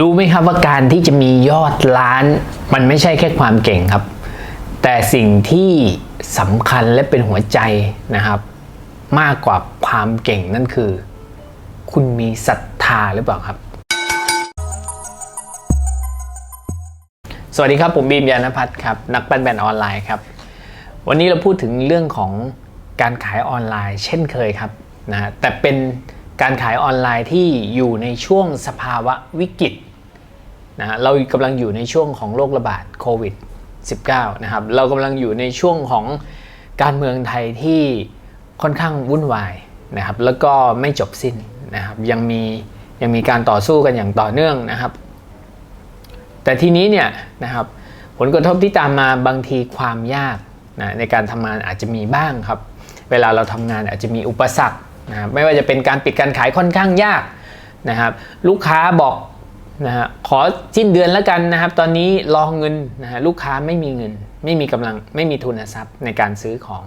รู้ไหมครับว่าการที่จะมียอดล้าน มันไม่ใช่แค่ความเก่งครับ แต่สิ่งที่สำคัญและเป็นหัวใจนะครับ มากกว่าความเก่งนั่นคือ คุณมีศรัทธาหรือเปล่าครับ สวัสดีครับ ผมบีมยานพัฒน์ครับ นักปั้นแบรนด์ออนไลน์ครับ วันนี้เราพูดถึงเรื่องของการขายออนไลน์ เช่นเคยครับนะแต่เป็นการขายออนไลน์ที่อยู่ในช่วงสภาวะวิกฤต นะฮะเรากำลังอยู่ในช่วงของโรคระบาดโควิด -19 นะครับเรากำลังอยู่ในช่วงของการเมืองไทยที่ค่อนข้างวุ่นวายนะครับแล้วก็ไม่จบสิ้นนะครับยังมียังมีการต่อสู้กันอย่างต่อเนื่องนะครับ แต่ทีนี้เนี่ยนะครับผลกระทบที่ตามมาบางทีความยากนะในการทำงานอาจจะมีบ้างครับ เวลาเราทำงานอาจจะมีอุปสรรคนะครับไม่ว่าจะเป็นการปิดการขายค่อนข้างยากนะครับ ลูกค้าบอก นะฮะขอสิ้นเดือนแล้วกันนะครับ ตอนนี้รอเงินนะฮะลูกค้าไม่มีเงิน ไม่มีกำลังไม่มีทุนทรัพย์ในการซื้อของ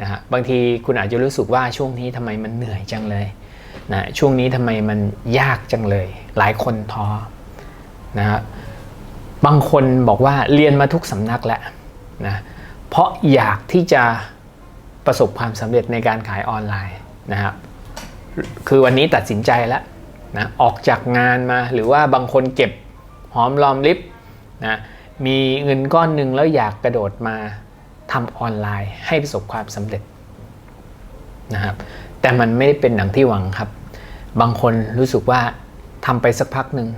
นะฮะบางทีคุณอาจจะรู้สึกว่าช่วงนี้ทำไมมันเหนื่อยจังเลยนะช่วงนี้ทำไมมันยากจังเลย หลายคนท้อนะฮะบางคนบอกว่าเรียนมาทุกสำนักแล้วนะเพราะอยากที่จะประสบความสำเร็จในการขายออนไลน์นะครับคือวันนี้ตัดสินใจแล้ว นะออกจากงานมาหรือว่าบางคนเก็บหอมรอมริบนะมีเงินก้อนหนึ่งแล้วอยากกระโดดมาทำออนไลน์ให้ประสบความสำเร็จนะครับแต่มันไม่ได้เป็นดังที่หวังครับ บางคนรู้สึกว่าทำไปสักพักหนึ่ง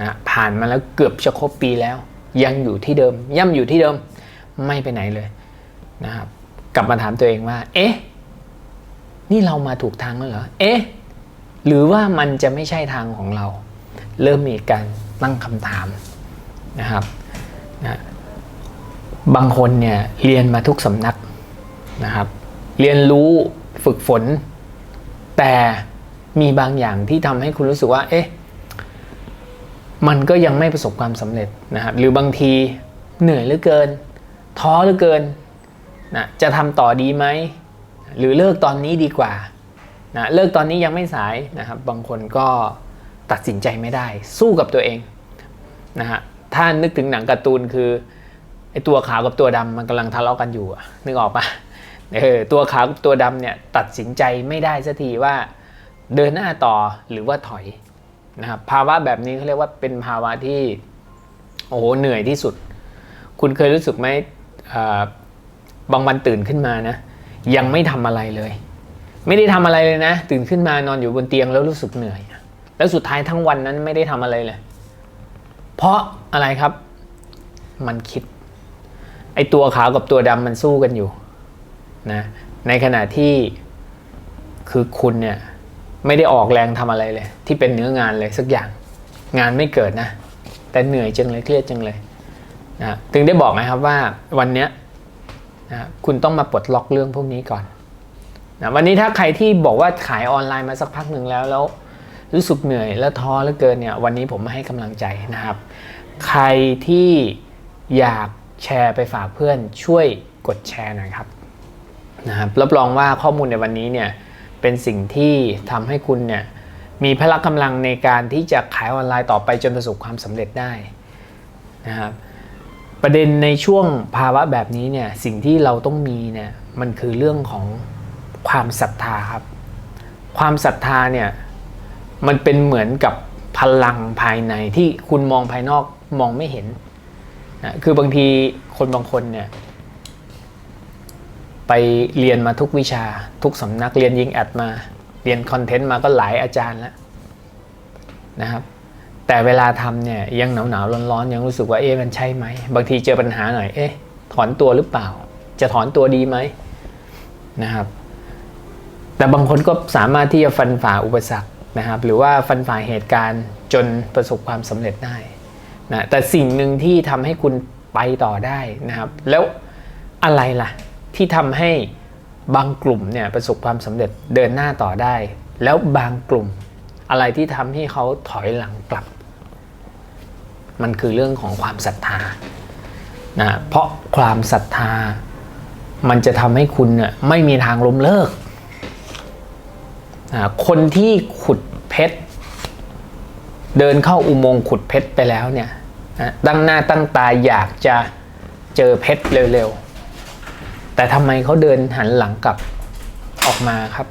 นะผ่านมาแล้วเกือบจะครบปีแล้ว ยังอยู่ที่เดิม ย่ำอยู่ที่เดิมไม่ไปไหนเลยนะครับกลับมาถามตัวเองว่า เอ๊ะ นี่เรามาถูกทางแล้วเหรอ เอ๊ะ หรือว่ามันจะไม่ใช่ทางของเรา เริ่มมีการตั้งคำถามนะครับนะบางคนเนี่ยเรียนมาทุกสำนักนะครับเรียนรู้ฝึกฝน แต่มีบางอย่างที่ทำให้คุณรู้สึกว่าเอ๊ะมันก็ยังไม่ประสบความสำเร็จนะครับหรือบางทีเหนื่อยเหลือเกิน ท้อเหลือเกินนะจะทำต่อดีไหมหรือเลิกตอนนี้ดีกว่า นะเลิกตอนนี้ยังไม่สายนะครับ บางคนก็ตัดสินใจไม่ได้ สู้กับตัวเองนะฮะถ้านึกถึงหนังการ์ตูนคือไอตัวขาวกับตัวดำมันกำลังทะเลาะกันอยู่นึกออกปะเออตัวขาวกับตัวดำเนี่ยตัดสินใจไม่ได้สักทีว่าเดินหน้าต่อหรือว่าถอยนะครับภาวะแบบนี้เขาเรียกว่าเป็นภาวะที่โอ้โหเหนื่อยที่สุด คุณเคยรู้สึกไหมบางวันตื่นขึ้นมานะ ยังไม่ทำอะไรเลย ไม่ได้ทำอะไรเลยนะ ตื่นขึ้นมานอนอยู่บนเตียงแล้วรู้สึกเหนื่อย แล้วสุดท้ายทั้งวันนั้นไม่ได้ทำอะไรเลย เพราะอะไรครับ มันคิด ไอตัวขาวกับตัวดำมันสู้กันอยู่นะในขณะที่คือคุณเนี่ยไม่ได้ออกแรงทำอะไรเลย ที่เป็นเนื้องานเลยสักอย่าง งานไม่เกิดนะ แต่เหนื่อยจังเลยเครียดจังเลยนะถึงได้บอกนะครับว่าวันนี้นะคุณต้องมาปลดล็อกเรื่องพวกนี้ก่อน นะวันนี้ถ้าใครที่บอกว่าขายออนไลน์มาสักพักหนึ่งแล้วแล้ว รู้สึกเหนื่อยและท้อเหลือเกินเนี่ยวันนี้ผมมาให้กำลังใจนะครับ ใครที่อยากแชร์ไปฝากเพื่อนช่วยกดแชร์หน่อยครับนะครับรับรองว่าข้อมูลในวันนี้เนี่ยเป็นสิ่งที่ทำให้คุณเนี่ยมีพละกำลังในการที่จะขายออนไลน์ต่อไปจนประสบความสำเร็จได้นะครับประเด็นในช่วงภาวะแบบนี้เนี่ยสิ่งที่เราต้องมีเนี่ยมันคือเรื่องของ ความศรัทธาครับ ความศรัทธาเนี่ยมันเป็นเหมือนกับพลังภายในที่คุณมองภายนอกมองไม่เห็นนะคือบางทีคนบางคนเนี่ยไปเรียนมาทุกวิชา ทุกสำนักเรียนยิงแอดมา เรียนคอนเทนต์มาก็หลายอาจารย์แล้วนะครับ แต่เวลาทำเนี่ยยังหนาวหนาวร้อนร้อนยังรู้สึกว่าเอ๊ะมันใช่ไหมบางทีเจอปัญหาหน่อยเอ๊ะถอนตัวหรือเปล่า จะถอนตัวดีไหมนะครับ แต่บางคนก็สามารถที่จะฟันฝ่าอุปสรรคนะครับ หรือว่าฟันฝ่าเหตุการณ์จนประสบความสำเร็จได้นะแต่สิ่งหนึ่งที่ทำให้คุณไปต่อได้นะครับ แล้วอะไรล่ะ ที่ทำให้บางกลุ่มเนี่ยประสบความสำเร็จเดินหน้าต่อได้ แล้วบางกลุ่มอะไรที่ทำให้เขาถอยหลังกลับ มันคือเรื่องของความศรัทธานะเพราะความศรัทธามันจะทำให้คุณเนี่ยไม่มีทางล้มเลิก คนที่ขุดเพชร เดินเข้าอุโมงค์ขุดเพชรไปแล้วเนี่ยตั้งหน้าตั้งตาอยากจะเจอเพชรเร็วๆ แต่ทำไมเขาเดินหันหลังกลับออกมาครับ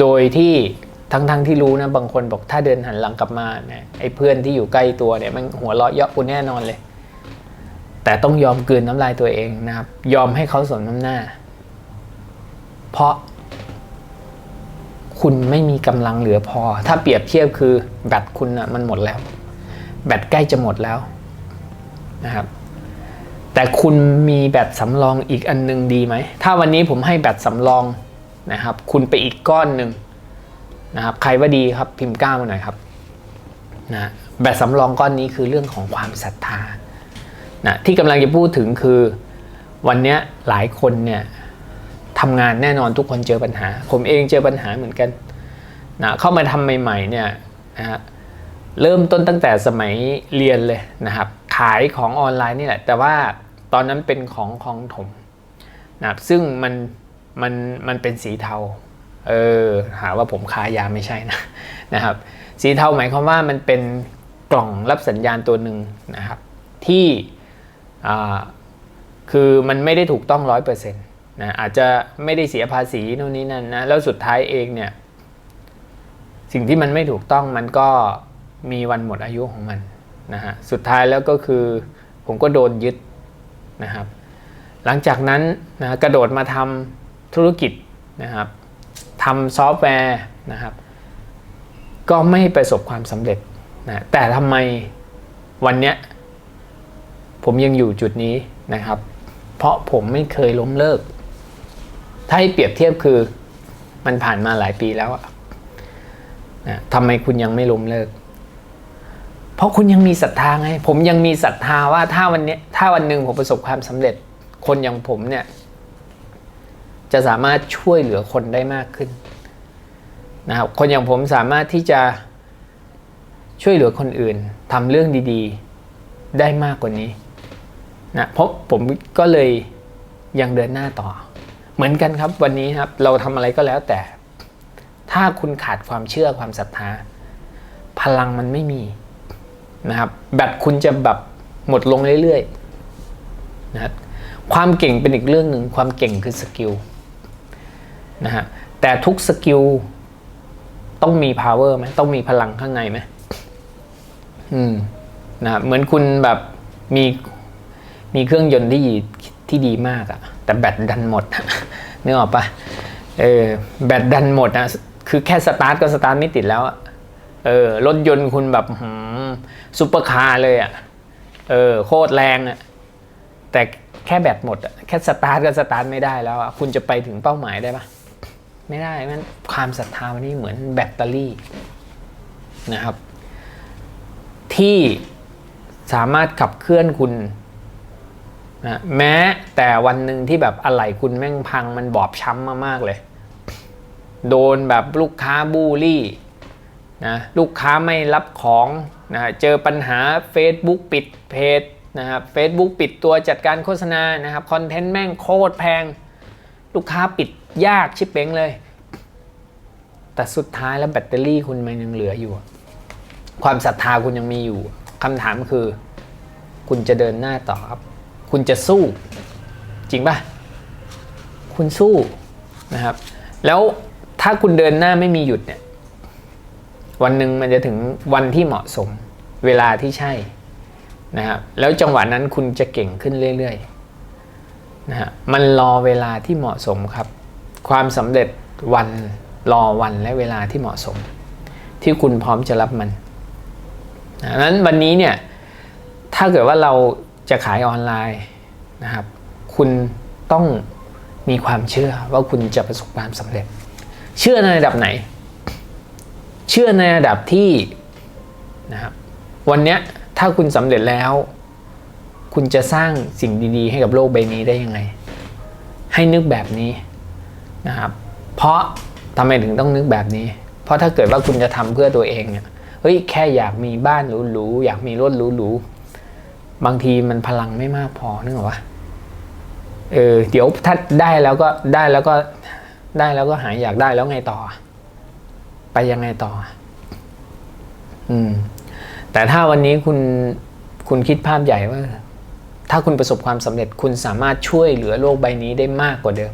โดยที่ทั้งๆที่รู้นะบางคนบอกถ้าเดินหันหลังกลับมาเนี่ยไอ้เพื่อนที่อยู่ใกล้ตัวเนี่ยมันหัวเราะเยาะกูแน่นอนเลย แต่ต้องยอมกลืนน้ำลายตัวเองนะครับ ยอมให้เขาสนน้ำหน้า เพราะ คุณไม่มีกำลังเหลือพอ ถ้าเปรียบเทียบคือแบตคุณนะมันหมดแล้ว แบตใกล้จะหมดแล้วนะครับแต่คุณมีแบตสำรองอีกอันนึงดีไหม ถ้าวันนี้ผมให้แบตสำรองนะครับ คุณไปอีกก้อนหนึ่งนะครับใครว่าดีครับพิมพ์ก้ามาหน่อยครับนะแบตสำรองก้อนนี้คือเรื่องของความศรัทธานะที่กำลังจะพูดถึงคือวันนี้หลายคนเนี่ย ทำงานแน่นอนทุกคนเจอปัญหา ผมเองเจอปัญหาเหมือนกันนะเข้ามาทำใหม่ๆเนี่ยนะฮะเริ่มต้นตั้งแต่สมัยเรียนเลยนะครับ ขายของออนไลน์นี่แหละ แต่ว่าตอนนั้นเป็นของคลองถมนะครับซึ่งมันมันมันเป็นสีเทาเออหาว่าผมค้ายาไม่ใช่นะนะครับ สีเทาหมายความว่ามันเป็นกล่องรับสัญญาณตัวหนึ่งนะครับ ที่อ่าคือมันไม่ได้ถูกต้องร้อยเปอร์เซ็นต์ นะอาจจะไม่ได้เสียภาษีโน่นนี่นั่นนะแล้วสุดท้ายเองเนี่ย สิ่งที่มันไม่ถูกต้องมันก็มีวันหมดอายุของมันนะฮะสุดท้ายแล้วก็คือผมก็โดนยึดนะครับ หลังจากนั้นนะกระโดดมาทำธุรกิจนะครับทำซอฟต์แวร์นะครับ ก็ไม่ประสบความสำเร็จนะแต่ทำไมวันเนี้ยผมยังอยู่จุดนี้นะครับ เพราะผมไม่เคยล้มเลิก ถ้าให้เปรียบเทียบคือ มันผ่านมาหลายปีแล้วอะนะทำไมคุณยังไม่ล้มเลิก เพราะคุณยังมีศรัทธาไง ผมยังมีศรัทธาว่าถ้าวันนี้ถ้าวันหนึ่งผมประสบความสำเร็จ คนอย่างผมเนี่ย จะสามารถช่วยเหลือคนได้มากขึ้นนะครับคนอย่างผมสามารถที่จะช่วยเหลือคนอื่นทำเรื่องดี ๆ ได้มากกว่านี้นะเพราะผมก็เลยยังเดินหน้าต่อ เหมือนกันครับวันนี้ครับ เราทำอะไรก็แล้วแต่ ถ้าคุณขาดความเชื่อความศรัทธา พลังมันไม่มีนะครับ แบตคุณจะแบบหมดลงเรื่อยๆนะครับความเก่งเป็นอีกเรื่องหนึ่งความเก่งคือสกิลนะฮะแต่ทุกสกิลต้องมี power ไหมต้องมีพลังข้างในไหมอืมนะครับเหมือนคุณแบบมีมีเครื่องยนต์ที่ ที่ดีมากอะแต่แบตดันหมดนึกออกปะเออแบตดันหมดนะคือแค่สตาร์ทก็สตาร์ทไม่ติดแล้วเออรถยนต์คุณแบบหืมซุปเปอร์คาร์เลยอะเออโคตรแรงอะแต่แค่แบตหมดอะแค่สตาร์ทก็สตาร์ทไม่ได้แล้วอะคุณจะไปถึงเป้าหมายได้ปะไม่ได้มันความศรัทธาวันนี้เหมือนแบตเตอรี่นะครับ ที่สามารถขับเคลื่อนคุณ นะแม้แต่วันหนึ่งที่แบบอะไหล่คุณแม่งพังมันบอบช้ำมากๆเลย โดนแบบลูกค้าบูลลี่นะลูกค้าไม่รับของนะเจอปัญหา Facebook ปิดเพจนะครับ Facebook ปิดตัวจัดการโฆษณานะครับคอนเทนต์แม่งโคตรแพง ลูกค้าปิดยากชิบเป้งเลย แต่สุดท้ายแล้วแบตเตอรี่คุณมันยังเหลืออยู่ ความศรัทธาคุณยังมีอยู่คำถามคือ คุณจะเดินหน้าต่อครับ คุณจะสู้จริงป่ะ คุณสู้นะครับ แล้วถ้าคุณเดินหน้าไม่มีหยุดเนี่ย วันหนึ่งมันจะถึงวันที่เหมาะสม เวลาที่ใช่นะครับ แล้วจังหวะนั้นคุณจะเก่งขึ้นเรื่อยๆนะฮะมันรอเวลาที่เหมาะสมครับ ความสำเร็จวันรอวันและเวลาที่เหมาะสม ที่คุณพร้อมจะรับมันดังนั้นวันนี้เนี่ยถ้าเกิดว่าเรา จะขายออนไลน์นะครับ คุณต้องมีความเชื่อว่าคุณจะประสบความสำเร็จ เชื่อในระดับไหน เชื่อในระดับที่นะครับวันนี้ถ้าคุณสำเร็จแล้ว คุณจะสร้างสิ่งดีๆ ให้กับโลกใบนี้ได้ยังไง ให้นึกแบบนี้นะครับ เพราะทำไมถึงต้องนึกแบบนี้ เพราะถ้าเกิดว่าคุณจะทำเพื่อตัวเองเนี่ยเฮ้ยแค่อยากมีบ้านหรูๆอยากมีรถหรูๆ บางทีมันพลังไม่มากพอนึกออกปะเออเดี๋ยวถ้าได้แล้วก็ได้แล้วก็ได้แล้วก็หายอยากได้แล้วไงต่อ ไปยังไงต่อ อืม แต่ถ้าวันนี้คุณคุณคิดภาพใหญ่ว่า ถ้าคุณประสบความสำเร็จคุณสามารถช่วยเหลือโลกใบนี้ได้มากกว่าเดิม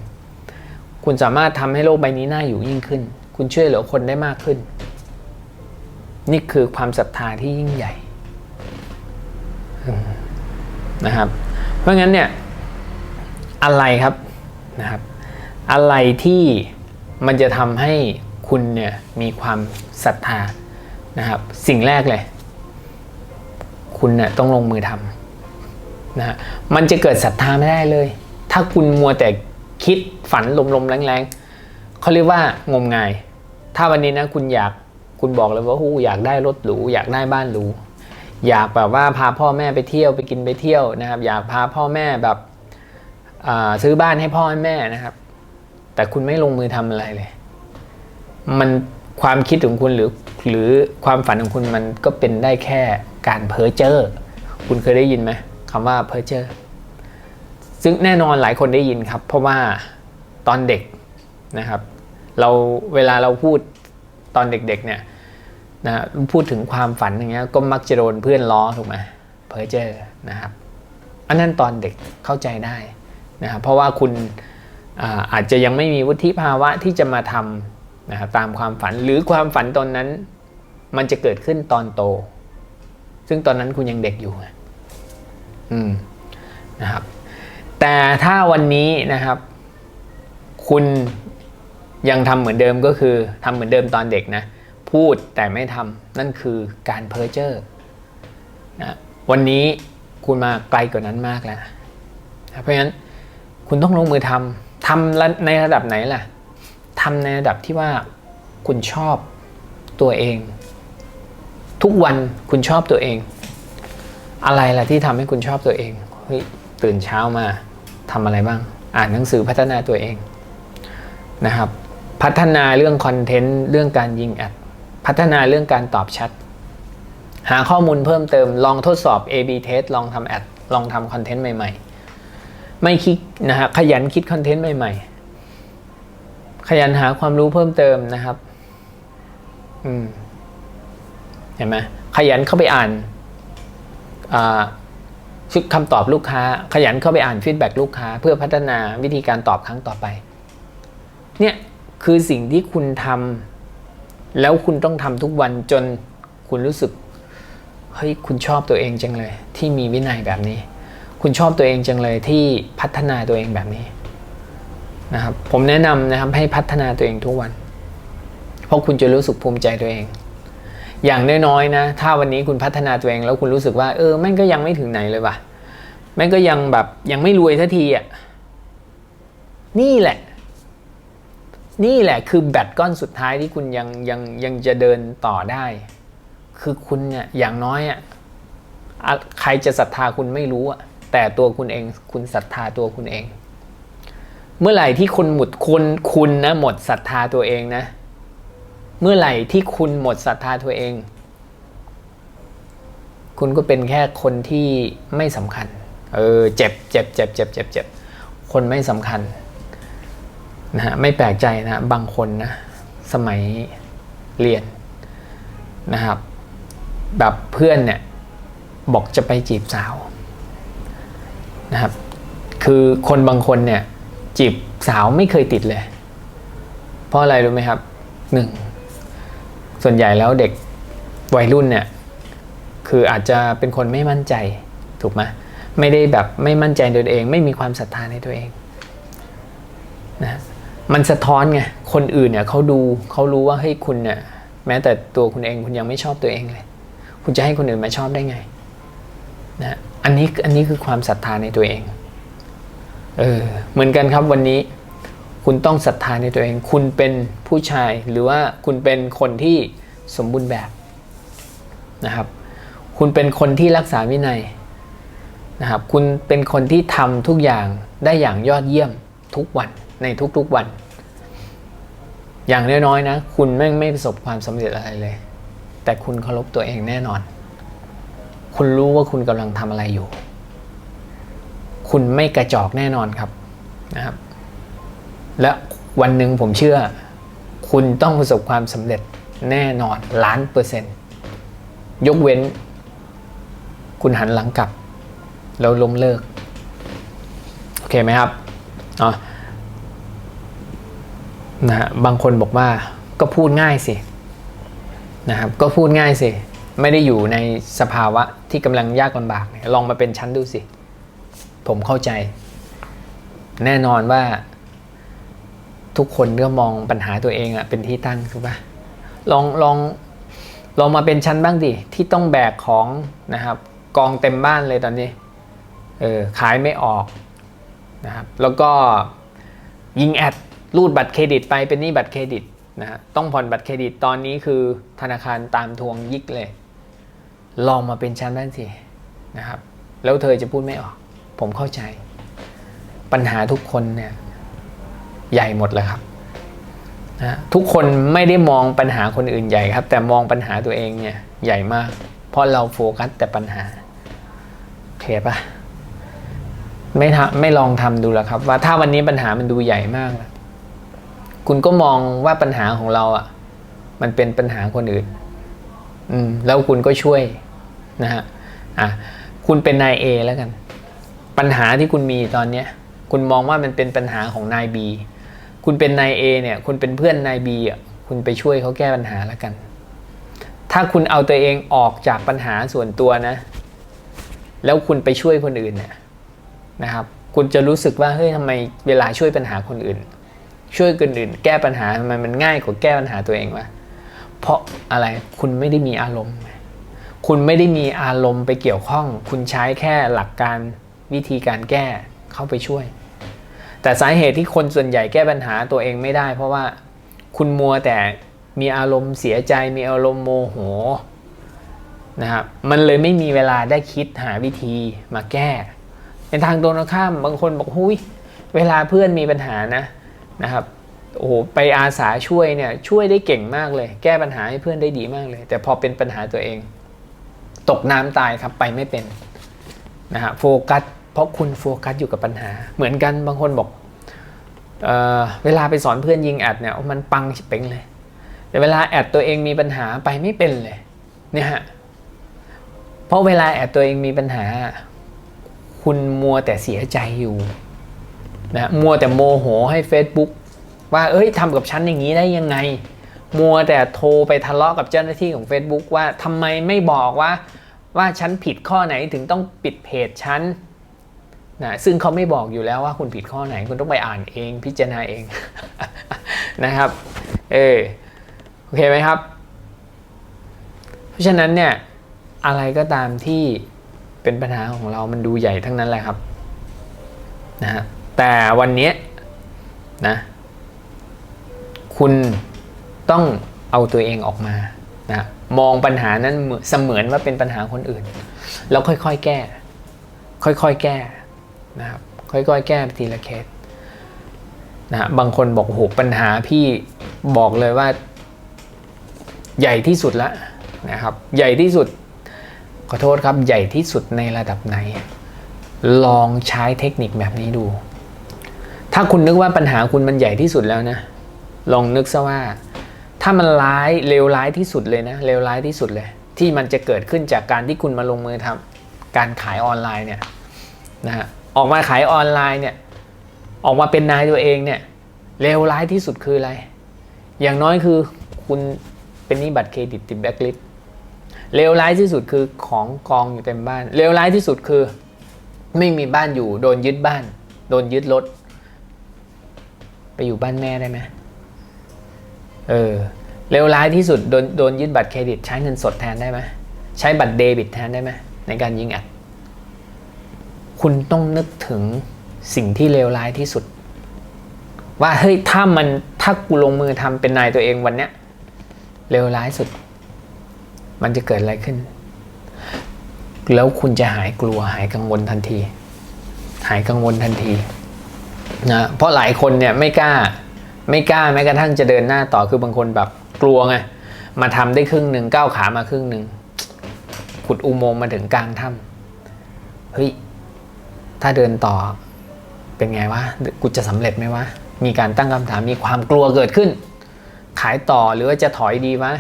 คุณสามารถทำให้โลกใบนี้น่าอยู่ยิ่งขึ้น คุณช่วยเหลือคนได้มากขึ้น นี่คือความศรัทธาที่ยิ่งใหญ่ นะครับ เพราะงั้นเนี่ยอะไรครับนะครับ อะไรที่มันจะทำให้คุณเนี่ยมีความศรัทธานะครับ สิ่งแรกเลย คุณเนี่ยต้องลงมือทำนะฮะมันจะเกิดศรัทธาไม่ได้เลย ถ้าคุณมัวแต่คิดฝันลมๆแรงๆเขาเรียกว่างมงาย ถ้าวันนี้นะคุณอยากคุณบอกเลยว่าหูอยากได้รถหรูอยากได้บ้านหรู อยากแบบว่าพาพ่อแม่ไปเที่ยวไปกินไปเที่ยวนะครับ อยากพาพ่อแม่แบบซื้อบ้านให้พ่อให้แม่นะครับ แต่คุณไม่ลงมือทำอะไรเลย มันความคิดของคุณหรือหรือความฝันของคุณมันก็เป็นได้แค่การเพ้อเจ้อคุณเคยได้ยินไหมคำว่าเพ้อเจ้อซึ่งแน่นอนหลายคนได้ยินครับ เพราะว่าตอนเด็กนะครับ เราเวลาเราพูดตอนเด็กๆเนี่ย นะพูดถึงความฝันอย่างเงี้ยก็มักจะโดนเพื่อนล้อถูกไหมเพอเจ้อนะครับอันนั้นตอนเด็กเข้าใจได้นะครับเพราะว่าคุณอาอาจจะยังไม่มีวุฒิภาวะที่จะมาทำนะครับตามความฝันหรือความฝันตอนนั้น มันจะเกิดขึ้นตอนโต ซึ่งตอนนั้นคุณยังเด็กอยู่อืมนะครับ แต่ถ้าวันนี้นะครับ คุณยังทำเหมือนเดิมก็คือทำเหมือนเดิมตอนเด็กนะ พูดแต่ไม่ทำนั่นคือการเพ้อเจ้อนะวันนี้คุณมาไกลกว่านั้นมากแล้วนะเพราะฉะนั้นคุณต้องลงมือทำทำในระดับไหนล่ะทำในระดับที่ว่าคุณชอบตัวเอง ทุกวันคุณชอบตัวเอง อะไรล่ะที่ทำให้คุณชอบตัวเองเฮ้ยตื่นเช้ามาทำอะไรบ้าง อ่านหนังสือพัฒนาตัวเองนะครับ พัฒนาเรื่องคอนเทนต์เรื่องการยิงแอด พัฒนาเรื่องการตอบแชทหาข้อมูลเพิ่มเติม ลองทดสอบ A/B test ลองทำแอด ลองทำคอนเทนต์ใหม่ ๆ ไม่คิดนะฮะขยันคิดคอนเทนต์ใหม่ ๆ ขยันหาความรู้เพิ่มเติมนะครับ อืม เห็นไหมขยันเข้าไปอ่านชุดคำตอบลูกค้า ขยันเข้าไปอ่านฟีดแบ็ลูกค้า เพื่อพัฒนาวิธีการตอบครั้งต่อไป เนี่ยคือสิ่งที่คุณทำ แล้วคุณต้องทำทุกวันจนคุณรู้สึกเฮ้ยคุณชอบตัวเองจังเลย ที่มีวินัยแบบนี้ คุณชอบตัวเองจังเลยที่พัฒนาตัวเองแบบนี้นะครับผมแนะนำนะครับให้พัฒนาตัวเองทุกวัน เพราะคุณจะรู้สึกภูมิใจตัวเอง อย่างน้อยๆนะ ถ้าวันนี้คุณพัฒนาตัวเองแล้วคุณรู้สึกว่า เออแม่งก็ยังไม่ถึงไหนเลยว่ะแม่งก็ยังแบบยังไม่รวยสักทีอะนี่แหละ นี่แหละคือแบตก้อนสุดท้ายที่คุณยังยังยังจะเดินต่อได้ คือคุณเนี่ยอย่างน้อยอะใครจะศรัทธาคุณไม่รู้อะแต่ตัวคุณเองคุณศรัทธาตัวคุณเอง เมื่อไหร่ที่คนหมดคนคุณนะหมดศรัทธาตัวเองนะ เมื่อไหร่ที่คุณหมดศรัทธาตัวเอง คุณก็เป็นแค่คนที่ไม่สำคัญ เออเจ็บเจ็บเจ็บเจ็บเจ็บเจ็บคนไม่สำคัญ นะฮะไม่แปลกใจนะบางคนนะสมัยเรียนนะครับ แบบเพื่อนเนี่ยบอกจะไปจีบสาวนะครับ คือคนบางคนเนี่ยจีบสาวไม่เคยติดเลย เพราะอะไรรู้ไหมครับหนึ่งส่วนใหญ่แล้วเด็กวัยรุ่นเนี่ยคืออาจจะเป็นคนไม่มั่นใจถูกไหมไม่ได้แบบไม่มั่นใจตัวเอง ไม่มีความศรัทธาในตัวเองนะ มันสะท้อนไงคนอื่นเนี่ยเขาดูเขารู้ว่าเฮ้ยคุณเนี่ยแม้แต่ตัวคุณเองคุณยังไม่ชอบตัวเองเลย คุณจะให้คนอื่นมาชอบได้ไงนะอันนี้อันนี้คือความศรัทธาในตัวเองเออเหมือนกันครับวันนี้ คุณต้องศรัทธาในตัวเอง คุณเป็นผู้ชายหรือว่าคุณเป็นคนที่สมบูรณ์แบบนะครับ คุณเป็นคนที่รักษาวินัยนะครับ คุณเป็นคนที่ทำทุกอย่างได้อย่างยอดเยี่ยมทุกวัน ในทุกๆวัน อย่างน้อยๆนะ คุณไม่ไม่ประสบความสำเร็จอะไรเลย แต่คุณเคารพตัวเองแน่นอน คุณรู้ว่าคุณกำลังทำอะไรอยู่ คุณไม่กระจอกแน่นอนครับนะครับ และวันหนึ่งผมเชื่อ คุณต้องประสบความสำเร็จแน่นอนล้านเปอร์เซ็นต์ยกเว้น คุณหันหลังกลับ แล้วล้มเลิก โอเคไหมครับอ๋อ นะฮะบางคนบอกว่าก็พูดง่ายสินะครับก็พูดง่ายสิ ไม่ได้อยู่ในสภาวะที่กำลังยากลำบากเนี่ยลองมาเป็นชั้นดูสิ ผมเข้าใจ แน่นอนว่า ทุกคนก็มองปัญหาตัวเองอะเป็นที่ตั้งถูกปะลองลองลองมาเป็นชั้นบ้างดิที่ต้องแบกของนะครับ กองเต็มบ้านเลยตอนนี้เออขายไม่ออกนะครับแล้วก็ยิงแอด รูดบัตรเครดิตไปเป็นหนี้บัตรเครดิตนะฮะต้องผ่อนบัตรเครดิตตอนนี้คือธนาคารตามทวงยิกเลย ลองมาเป็นชั้นบ้างสินะครับ แล้วเธอจะพูดไม่ออก ผมเข้าใจ ปัญหาทุกคนเนี่ยใหญ่หมดเลยครับนะทุกคนไม่ได้มองปัญหาคนอื่นใหญ่ครับ แต่มองปัญหาตัวเองเนี่ยใหญ่มาก เพราะเราโฟกัสแต่ปัญหาเคลียร์ปะไม่ทำไม่ลองทำดูแล้วครับ ว่าถ้าวันนี้ปัญหามันดูใหญ่มากนะ คุณก็มองว่าปัญหาของเราอะ มันเป็นปัญหาคนอื่น อืม แล้วคุณก็ช่วยนะฮะอะคุณเป็นนายเอแล้วกัน ปัญหาที่คุณมีตอนเนี้ย คุณมองว่ามันเป็นปัญหาของนายบีคุณเป็นนายเอเนี่ย คุณเป็นเพื่อนนายบีอะคุณไปช่วยเขาแก้ปัญหาแล้วกัน ถ้าคุณเอาตัวเองออกจากปัญหาส่วนตัวนะ แล้วคุณไปช่วยคนอื่นเนี่ยนะครับ คุณจะรู้สึกว่าเฮ้ยทำไมเวลาช่วยปัญหาคนอื่น ช่วยคนอื่น แก้ปัญหาทำไมมันง่ายกว่าแก้ปัญหาตัวเองวะเพราะอะไรคุณไม่ได้มีอารมณ์ คุณไม่ได้มีอารมณ์ไปเกี่ยวข้อง คุณใช้แค่หลักการวิธีการแก้เข้าไปช่วย แต่สาเหตุที่คนส่วนใหญ่แก้ปัญหาตัวเองไม่ได้ เพราะว่าคุณมัวแต่มีอารมณ์เสียใจมีอารมณ์โมโหนะครับมันเลยไม่มีเวลาได้คิดหาวิธีมาแก้ ในทางตรงข้ามบางคนบอกหุยเวลาเพื่อนมีปัญหานะ นะครับโอ้โหไปอาสาช่วยเนี่ยช่วยได้เก่งมากเลย แก้ปัญหาให้เพื่อนได้ดีมากเลย แต่พอเป็นปัญหาตัวเอง ตกน้ำตายครับไปไม่เป็นนะฮะโฟกัสเพราะคุณโฟกัสอยู่กับปัญหา เหมือนกันบางคนบอกเออเวลาไปสอนเพื่อนยิงแอดเนี่ยมันปังชิบเป่งเลย แต่เวลาแอดตัวเองมีปัญหาไปไม่เป็นเลยเนี่ยฮะเพราะเวลาแอดตัวเองมีปัญหา คุณมัวแต่เสียใจอยู่ นะมัวแต่โมโหให้ Facebook ว่าเอ้ยทำกับฉันอย่างนี้ได้ยังไง มัวแต่โทรไปทะเลาะกับเจ้าหน้าที่ของ Facebook ว่าทำไมไม่บอกว่าว่าฉันผิดข้อไหนถึงต้องปิดเพจฉันนะซึ่งเขาไม่บอกอยู่แล้วว่าคุณผิดข้อไหนคุณต้องไปอ่านเองพิจารณาเองนะครับ เออโอเคไหมครับ เพราะฉะนั้นเนี่ยอะไรก็ตามที่เป็นปัญหาของเรามันดูใหญ่ทั้งนั้นแหละครับนะฮะ แต่วันนี้นะคุณต้องเอาตัวเองออกมานะมองปัญหานั้นเสมือนว่าเป็นปัญหาคนอื่น แล้วค่อยๆแก้ ค่อยๆแก้นะครับค่อยๆแก้ทีละเคสนะฮะบางคนบอกโอ้โหปัญหาพี่บอกเลยว่า ใหญ่ที่สุดล้วนะครับ ใหญ่ที่สุดขอโทษครับใหญ่ที่สุดในระดับไหน ลองใช้เทคนิคแบบนี้ดู ถ้าคุณนึกว่าปัญหาคุณมันใหญ่ที่สุดแล้วนะ ลองนึกซะว่า ถ้ามันร้ายเลวร้ายที่สุดเลยนะเลวร้ายที่สุดเลย ที่มันจะเกิดขึ้นจากการที่คุณมาลงมือทำการขายออนไลน์เนี่ยนะฮะออกมาขายออนไลน์เนี่ยออกมาเป็นนายตัวเองเนี่ยเลวร้ายที่สุดคืออะไร อย่างน้อยคือคุณเป็นหนี้บัตรเครดิตติดแบล็คลิสต์เลวร้ายที่สุดคือของกองอยู่เต็มบ้านเลวร้ายที่สุดคือ ไม่มีบ้านอยู่โดนยึดบ้าน โดนยึดรถ ไปอยู่บ้านแม่ได้ไหมเออเลวร้ายที่สุดโดนโดนยึดบัตรเครดิตใช้เงินสดแทนได้ไหมใช้บัตรเดบิตแทนได้ไหมในการยิงอัด คุณต้องนึกถึงสิ่งที่เลวร้ายที่สุด ว่าเฮ้ยถ้ามันถ้ากูลงมือทำเป็นนายตัวเองวันเนี้ยเลวร้ายสุด มันจะเกิดอะไรขึ้น แล้วคุณจะหายกลัวหายกังวลทันที หายกังวลทันที นะเพราะหลายคนเนี่ยไม่กล้าไม่กล้าแม้กระทั่งจะเดินหน้าต่อคือบางคนแบบกลัวไงมาทำได้ครึ่งหนึ่งก้าวขามาครึ่งหนึ่งขุดอุโมงค์มาถึงกลางถ้ำเฮ้ยถ้าเดินต่อเป็นไงวะกูจะสำเร็จไหมวะมีการตั้งคำถามมีความกลัวเกิดขึ้น ขายต่อหรือว่าจะถอยดีวะ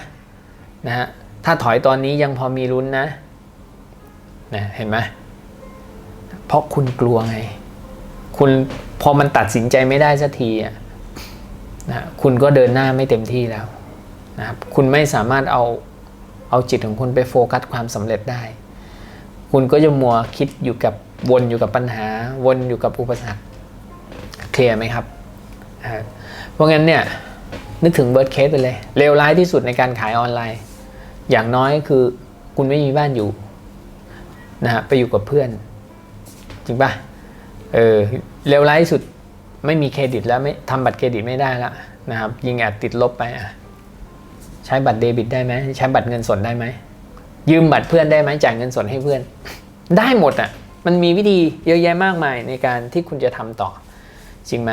นะฮะถ้าถอยตอนนี้ยังพอมีลุ้นนะนะเห็นไหมเพราะคุณกลัวไง คุณพอมันตัดสินใจไม่ได้สักทีอะนะคุณก็เดินหน้าไม่เต็มที่แล้วนะครับคุณไม่สามารถเอาเอาจิตของคุณไปโฟกัสความสำเร็จได้ คุณก็จะมัวคิดอยู่กับวนอยู่กับปัญหา วนอยู่กับอุปสรรคเคลียร์ไหมครับ เพราะงั้นเนี่ยนึกถึงเบิร์ดเคสไปเลยเลวร้ายที่สุดในการขายออนไลน์ อย่างน้อยคือคุณไม่มีบ้านอยู่นะฮะไปอยู่กับเพื่อน จริงปะเออ เลวร้ายที่สุดไม่มีเครดิตแล้วไม่ทำบัตรเครดิตไม่ได้แล้วนะครับ ยิงแอดติดลบไปอะใช้บัตรเดบิตได้ไหมใช้บัตรเงินสดได้ไหมยืมบัตรเพื่อนได้ไหมจ่ายเงินสดให้เพื่อน ได้หมดอะมันมีวิธีเยอะแยะมากมายในการที่คุณจะทำต่อ จริงไหม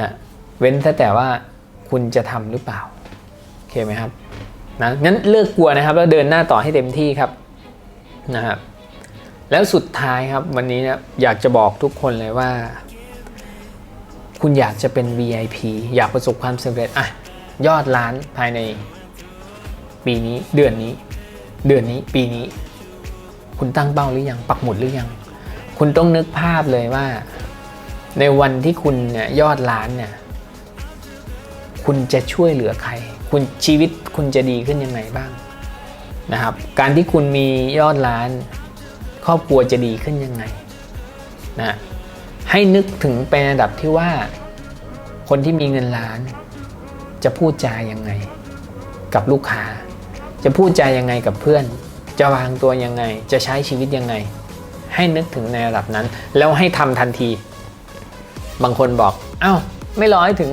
นะเว้นแต่แต่ว่าคุณจะทำหรือเปล่าโอเคไหมครับนะงั้นเลิกกลัวนะครับ แล้วเดินหน้าต่อให้เต็มที่ครับนะครับแล้วสุดท้ายครับวันนี้นะอยากจะบอกทุกคนเลยว่า คุณอยากจะเป็น VIP อยากประสบความสำเร็จอะยอดล้านภายใน ปีนี้เดือนนี้ เดือนนี้ปีนี้ คุณตั้งเป้าหรือยังปักหมุดหรือยัง คุณต้องนึกภาพเลยว่า ในวันที่คุณเนี่ยยอดล้านเนี่ยคุณจะช่วยเหลือใคร คุณชีวิตคุณจะดีขึ้นยังไงบ้างนะครับ การที่คุณมียอดล้าน ครอบครัวจะดีขึ้นยังไงนะ ให้นึกถึงเป็นระดับที่ว่า คนที่มีเงินล้าน จะพูดจายังไง กับลูกค้า จะพูดจายังไงกับเพื่อน จะวางตัวยังไง จะใช้ชีวิตยังไง ให้นึกถึงในระดับนั้น แล้วให้ทำทันที บางคนบอกอ้าวไม่รอให้ถึง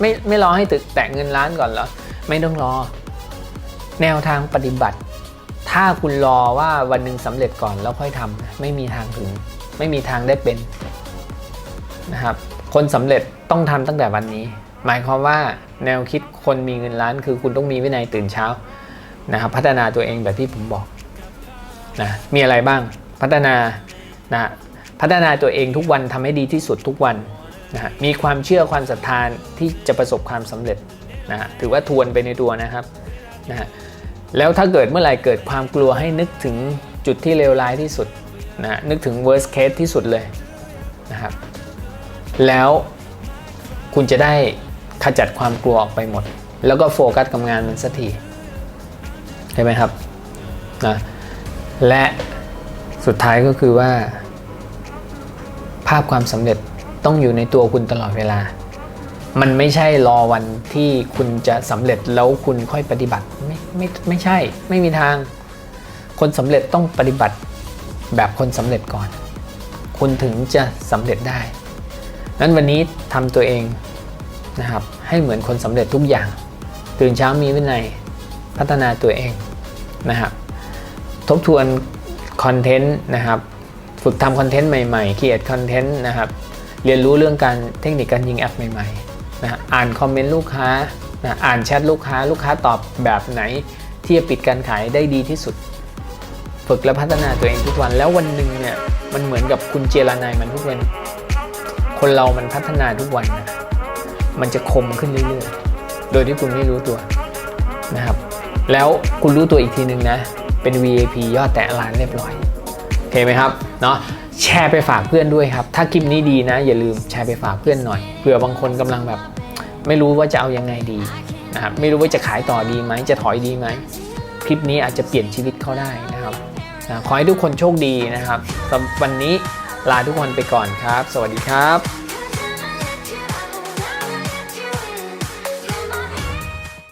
ไม่ไม่รอให้ถึงแตะเงินล้านก่อนเหรอไม่ต้องรอ แนวทางปฏิบัติ ถ้าคุณรอว่าวันหนึ่งสำเร็จก่อนแล้วค่อยทำไม่มีทางถึง ไม่มีทางได้เป็น นะครับ คนสำเร็จต้องทำตั้งแต่วันนี้ หมายความว่าแนวคิดคนมีเงินล้าน คือคุณต้องมีวินัยตื่นเช้านะครับ พัฒนาตัวเองแบบที่ผมบอกนะมีอะไรบ้างพัฒนานะพัฒนาตัวเองทุกวันทำให้ดีที่สุดทุกวันนะมีความเชื่อความศรัทธานที่จะประสบความสำเร็จนะถือว่าทวนไปในตัวนะครับนะแล้วถ้าเกิดเมื่อไหร่เกิดความกลัวให้นึกถึงจุดที่เลวร้ายที่สุดนะนึกถึง worst case ที่สุดเลยนะครับ แล้วคุณจะได้ขจัดความกลัวออกไปหมด แล้วก็โฟกัสกับงานมันสักทีใช่ไหมครับนะและสุดท้ายก็คือว่า ภาพความสำเร็จต้องอยู่ในตัวคุณตลอดเวลา มันไม่ใช่รอวันที่คุณจะสำเร็จแล้วคุณค่อยปฏิบัติ ไม่ไม่ไม่ใช่ ไม่มีทาง คนสำเร็จต้องปฏิบัติแบบคนสำเร็จก่อน คุณถึงจะสำเร็จได้ นั้นวันนี้ทำตัวเองนะครับให้เหมือนคนสำเร็จทุกอย่าง ตื่นเช้ามีวินัยพัฒนาตัวเองนะครับทบทวนคอนเทนต์นะครับฝึกทำคอนเทนต์ใหม่ๆเขียนคอนเทนต์นะครับเรียนรู้เรื่องการเทคนิคการยิงแอปใหม่ๆนะอ่านคอมเมนต์ลูกค้านะอ่านแชทลูกค้าลูกค้าตอบแบบไหนที่จะปิดการขายได้ดีที่สุด ฝึกและพัฒนาตัวเองทุกวันแล้ววันหนึ่งเนี่ยมันเหมือนกับคุณเจรนายมันทุกวัน คนเรามันพัฒนาทุกวันนะมันจะคมขึ้นเรื่อยๆ โดยที่คุณไม่รู้ตัวนะครับ แล้วคุณรู้ตัวอีกทีหนึ่งนะ เป็น VIP ยอดแตะล้านเรียบร้อย โอเคไหมครับ เนาะแชร์ไปฝากเพื่อนด้วยครับ ถ้าคลิปนี้ดีนะ อย่าลืมแชร์ไปฝากเพื่อนหน่อย เผื่อบางคนกำลังแบบ ไม่รู้ว่าจะเอายังไงดีนะครับ ไม่รู้ว่าจะขายต่อดีไหม จะถอยดีไหม คลิปนี้อาจจะเปลี่ยนชีวิตเขาได้นะครับนะขอให้ทุกคนโชคดีนะครับสำหรับวันนี้ ลาทุกคนไปก่อนครับ สวัสดีครับ